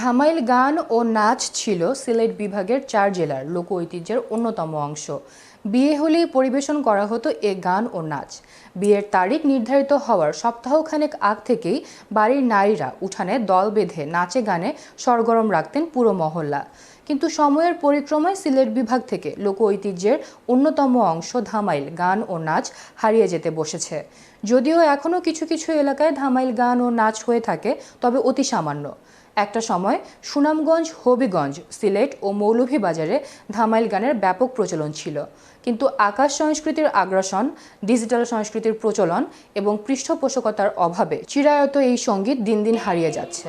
ধামাইল গান ও নাচ ছিল সিলেট বিভাগের চার জেলার লোক ঐতিহ্যের অন্যতম অংশ। বিয়ে হলেই পরিবেশন করা হতো এ গান ও নাচ। বিয়ের তারিখ নির্ধারিত হওয়ার সপ্তাহখানেক আগ থেকেই বাড়ির নারীরা উঠানে দল বেঁধে নাচে গানে সরগরম রাখতেন পুরো মহল্লা। কিন্তু সময়ের পরিক্রমায় সিলেট বিভাগ থেকে লোক ঐতিহ্যের অন্যতম অংশ ধামাইল গান ও নাচ হারিয়ে যেতে বসেছে। যদিও এখনও কিছু কিছু এলাকায় ধামাইল গান ও নাচ হয়ে থাকে, তবে অতি সামান্য। একটা সময় সুনামগঞ্জ, হবিগঞ্জ, সিলেট ও মৌলভীবাজারে ধামাইল গানের ব্যাপক প্রচলন ছিল। কিন্তু আকাশ সংস্কৃতির আগ্রাসন, ডিজিটাল সংস্কৃতির প্রচলন এবং পৃষ্ঠপোষকতার অভাবে চিরায়ত এই সংগীত দিন দিন হারিয়ে যাচ্ছে।